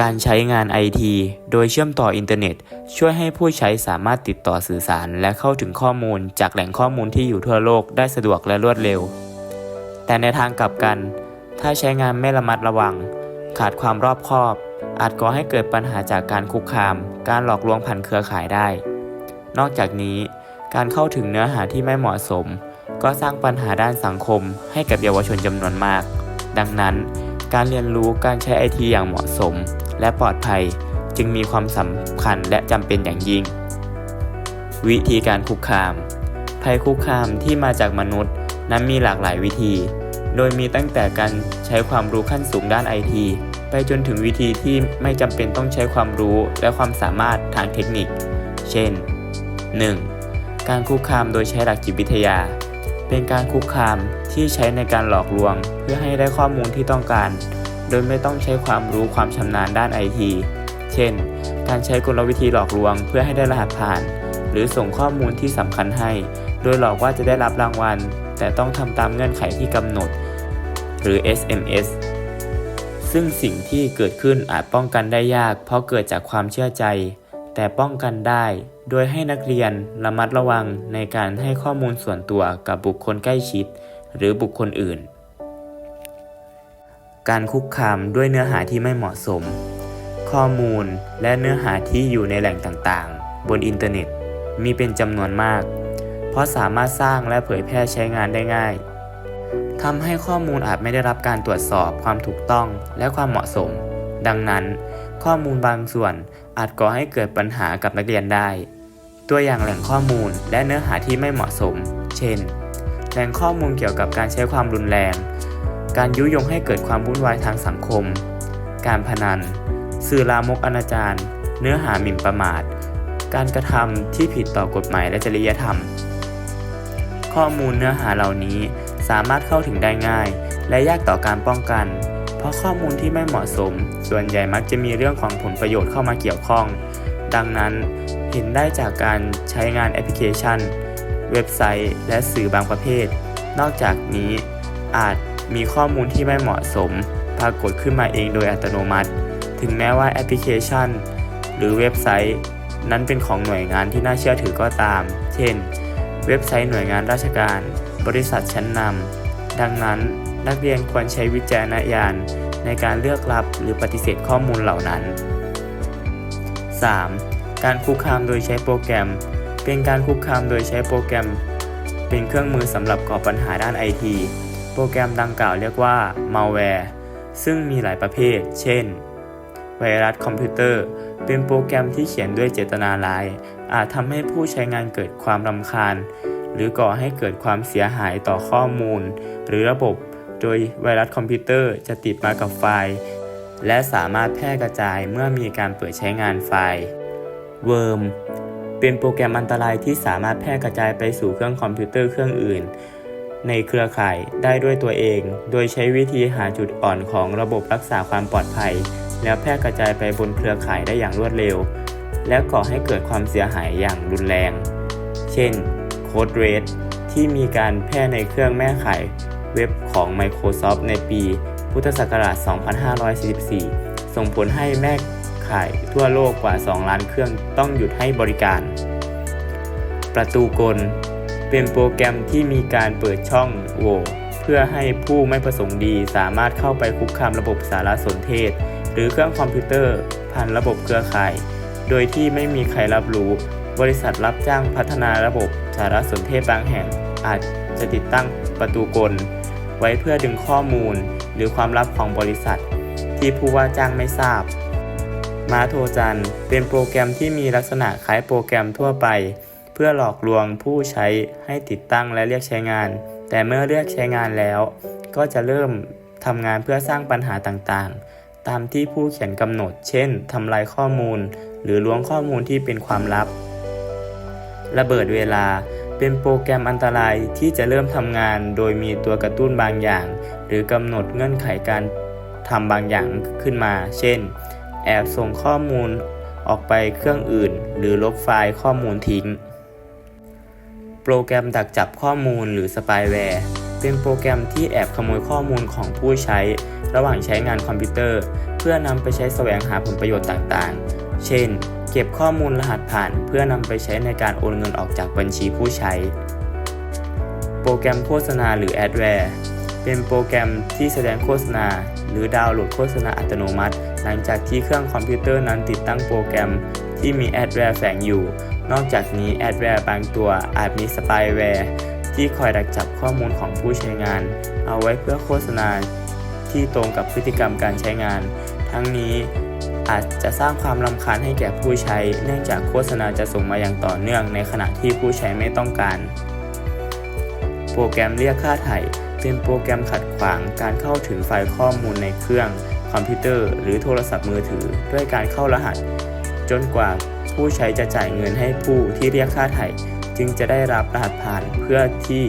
การใช้งานไอทีโดยเชื่อมต่ออินเทอร์เน็ต ช่วยให้ผู้ใช้สามารถติดต่อสื่อสารและเข้าถึงข้อมูลจากแหล่งข้อมูลที่อยู่ทั่วโลกได้สะดวกและรวดเร็ว แต่ในทางกลับกัน ถ้าใช้งานไม่ระมัดระวัง ขาดความรอบคอบ อาจก่อให้เกิดปัญหาจากการคุกคาม การหลอกลวงผ่านเครือข่ายได้ นอกจากนี้ การเข้าถึงเนื้อหาที่ไม่เหมาะสม ก็สร้างปัญหาด้านสังคม ให้กับเยาวชนจำนวนมาก ดังนั้น การเรียนรู้การใช้ไอทีอย่างเหมาะสม และปลอดภัยจึงมีความสำคัญและจำเป็นอย่างยิ่ง วิธีการคุกคาม ภัยคุกคามที่มาจากมนุษย์นั้นมีหลากหลายวิธี โดยมีตั้งแต่การใช้ความรู้ขั้นสูงด้านไอทีไปจนถึงวิธีที่ไม่จำเป็นต้องใช้ความรู้และความสามารถทางเทคนิค เช่น 1. การคุกคามโดยใช้หลักจิตวิทยา เป็นการคุกคามที่ใช้ในการหลอกลวง เพื่อให้ได้ข้อมูลที่ต้องการ โดยไม่ต้องใช้ความรู้ความชำนาญด้านไอที เช่น การใช้กลวิธีหลอกลวงเพื่อให้ได้รหัสผ่าน หรือส่งข้อมูลที่สำคัญให้ โดยหลอกว่าจะได้รับรางวัล แต่ต้องทำตามเงื่อนไขที่กำหนด หรือ SMS ซึ่งสิ่งที่เกิดขึ้นอาจป้องกันได้ยาก เพราะเกิดจากความเชื่อใจ แต่ป้องกันได้ โดยให้นักเรียนระมัดระวังในการให้ข้อมูลส่วนตัวกับบุคคลใกล้ชิด หรือบุคคลอื่น การคุกคามด้วยเนื้อหาที่ไม่เหมาะสม ข้อมูลและเนื้อหาที่อยู่ในแหล่งต่างๆ บนอินเทอร์เน็ตมีเป็นจำนวนมาก เพราะสามารถสร้างและเผยแพร่ใช้งานได้ง่ายทำให้ข้อมูลอาจไม่ได้รับการตรวจสอบความถูกต้องและความเหมาะสม ดังนั้น ข้อมูลบางส่วนอาจก่อให้เกิดปัญหากับนักเรียนได้ ตัวอย่างแหล่งข้อมูลและเนื้อหาที่ไม่เหมาะสม เช่น แหล่งข้อมูลเกี่ยวกับการใช้ความรุนแรง การยุยงให้เกิดความวุ่นวายทางสังคม การพนัน สื่อลามกอนาจารเนื้อหาหมิ่นประมาท การกระทำที่ผิดต่อกฎหมายและจริยธรรม ข้อมูลเนื้อหาเหล่านี้สามารถเข้าถึงได้ง่าย และยากต่อการป้องกัน เพราะข้อมูลที่ไม่เหมาะสม ส่วนใหญ่มักจะมีเรื่องของผลประโยชน์เข้ามาเกี่ยวข้อง ดังนั้นเห็นได้จากการใช้งานแอปพลิเคชัน เว็บไซต์ และสื่อบางประเภท นอกจากนี้อาจ มีข้อมูลที่ไม่เหมาะสม ปรากฏขึ้นมาเองโดยอัตโนมัติ ถึงแม้ว่าแอปพลิเคชัน หรือเว็บไซต์ นั้นเป็นของหน่วยงานที่น่าเชื่อถือก็ตาม เช่น เว็บไซต์หน่วยงานราชการ บริษัทชั้นนำดังนั้นนักเรียนควรใช้วิจารณญาณในการเลือกรับหรือปฏิเสธข้อมูลเหล่านั้น 3. การคุกคามโดยใช้โปรแกรม เป็นการคุกคามโดยใช้โปรแกรม เป็นเครื่องมือสำหรับก่อปัญหาด้านไอที โปรแกรมดังกล่าวเรียกว่า malware ซึ่งมีหลายประเภท เช่น ไวรัสคอมพิวเตอร์ เป็นโปรแกรมที่เขียนด้วยเจตนาร้าย อาจทำให้ผู้ใช้งานเกิดความรำคาญ หรือก่อให้เกิดความเสียหายต่อข้อมูล หรือระบบ โดยไวรัสคอมพิวเตอร์จะติดมากับไฟล์ และสามารถแพร่กระจายเมื่อมีการเปิดใช้งานไฟล์ Worm เป็นโปรแกรมอันตรายที่สามารถแพร่กระจายไปสู่เครื่องคอมพิวเตอร์เครื่องอื่น ในเครือข่ายได้ด้วยตัวเอง โดยใช้วิธีหาจุดอ่อนของระบบรักษาความปลอดภัย แล้วแพร่กระจายไปบนเครือข่ายได้อย่างรวดเร็ว และก่อให้เกิดความเสียหายอย่างรุนแรง เช่น Code Red ที่มีการแพร่ในเครื่องแม่ข่ายเว็บของ Microsoft ในปีพุทธศักราช 2544 ส่งผลให้แม่ข่ายทั่วโลกกว่า 2 ล้านเครื่องต้องหยุดให้บริการ ประตูกล เป็นโปรแกรมที่มีการเปิดช่องโหว่เพื่อให้ผู้ไม่ประสงค์ดีสามารถเข้าไปคุกคามระบบสารสนเทศ หรือเครื่องคอมพิวเตอร์ ผ่านระบบเครือข่าย โดยที่ไม่มีใครรับรู้ บริษัทรับจ้างพัฒนาระบบสารสนเทศบางแห่ง อาจจะติดตั้งประตูกล ไว้เพื่อดึงข้อมูล หรือความลับของบริษัท ที่ผู้ว่าจ้างไม่ทราบ มาโทจันเป็นโปรแกรมที่มีลักษณะคล้ายโปรแกรมทั่วไป เพื่อหลอกลวงผู้ใช้ให้ติดตั้งและเรียกใช้งาน แต่เมื่อเรียกใช้งานแล้ว ก็จะเริ่มทำงานเพื่อสร้างปัญหาต่างๆ ตามที่ผู้เขียนกำหนด เช่นทำลายข้อมูล หรือล้วงข้อมูลที่เป็นความลับ ระเบิดเวลาเป็นโปรแกรมอันตรายที่จะเริ่มทำงานโดยมีตัวกระตุ้นบางอย่าง หรือกำหนดเงื่อนไขการทำบางอย่างขึ้นมา เช่น แอบส่งข้อมูลออกไปเครื่องอื่น หรือลบไฟล์ข้อมูลทิ้ง โปรแกรมดักจับข้อมูลหรือสปายแวร์เป็นโปรแกรมที่แอบขโมยข้อมูลของผู้ใช้ ระหว่างใช้งานคอมพิวเตอร์ เพื่อนำไปใช้แสวงหาผลประโยชน์ต่างๆ เช่น เก็บข้อมูลรหัสผ่าน เพื่อนำไปใช้ในการโอนเงินออกจากบัญชีผู้ใช้ โปรแกรมโฆษณาหรือแอดแวร์เป็นโปรแกรมที่แสดงโฆษณา หรือดาวน์โหลดโฆษณาอัตโนมัติ หลังจากที่เครื่องคอมพิวเตอร์นั้นติดตั้งโปรแกรมที่มีแอดแวร์แฝงอยู่ นอกจากนี้แอดแวร์บางตัวอาจมีสปายแวร์ที่คอยดักจับข้อมูลของผู้ใช้งาน เอาไว้เพื่อโฆษณาที่ตรงกับพฤติกรรมการใช้งาน ทั้งนี้อาจจะสร้างความรำคาญให้แก่ผู้ใช้ เนื่องจากโฆษณาจะส่งมาอย่างต่อเนื่องในขณะที่ผู้ใช้ไม่ต้องการ โปรแกรมเรียกค่าไถ่เป็นโปรแกรมขัดขวางการเข้าถึงไฟล์ข้อมูลในเครื่อง คอมพิวเตอร์ หรือโทรศัพท์มือถือ ด้วยการเข้ารหัส จนกว่าผู้ใช้จะจ่ายเงินให้ผู้ที่เรียกค่าไถ่จึงจะได้รับรหัสผ่านเพื่อที่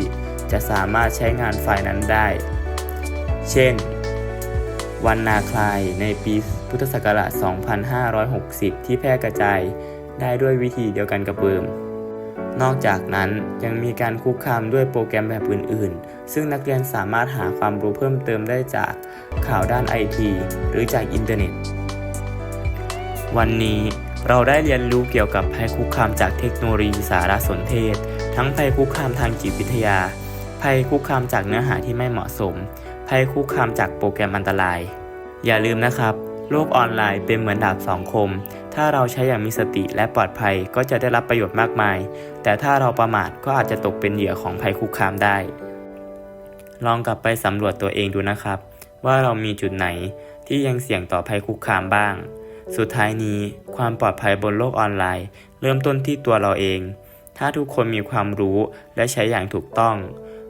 จะสามารถใช้งานไฟล์นั้นได้ เช่น วันนาคลายในปีพุทธศักราช 2560 ที่แพร่กระจายได้ด้วยวิธีเดียวกันกับเดิมนอกจากนั้นยังมีการคุกคามด้วยโปรแกรมแบบอื่น ๆ ซึ่งนักเรียนสามารถหาความรู้เพิ่มเติมได้จากข่าวด้านไอทีหรือจากอินเทอร์เน็ต วันนี้ เราได้เรียนรู้เกี่ยวกับภัยคุกคามจากเทคโนโลยีสารสนเทศ ทั้งภัยคุกคามทางจิตวิทยา ภัยคุกคามจากเนื้อหาที่ไม่เหมาะสม ภัยคุกคามจากโปรแกรมอันตราย อย่าลืมนะครับ โลกออนไลน์เป็นเหมือนดาบสองคม ถ้าเราใช้อย่างมีสติและปลอดภัยก็จะได้รับประโยชน์มากมาย แต่ถ้าเราประมาทก็อาจจะตกเป็นเหยื่อของภัยคุกคามได้ ลองกลับไปสำรวจตัวเองดูนะครับ ว่าเรามีจุดไหนที่ยังเสี่ยงต่อภัยคุกคามบ้าง สุดท้ายนี้ความปลอดภัยบนโลกออนไลน์ เริ่มต้นที่ตัวเราเอง ถ้าทุกคนมีความรู้และใช้อย่างถูกต้อง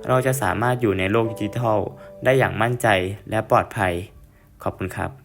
เราจะสามารถอยู่ในโลกดิจิทัล ได้อย่างมั่นใจและปลอดภัย ขอบคุณครับ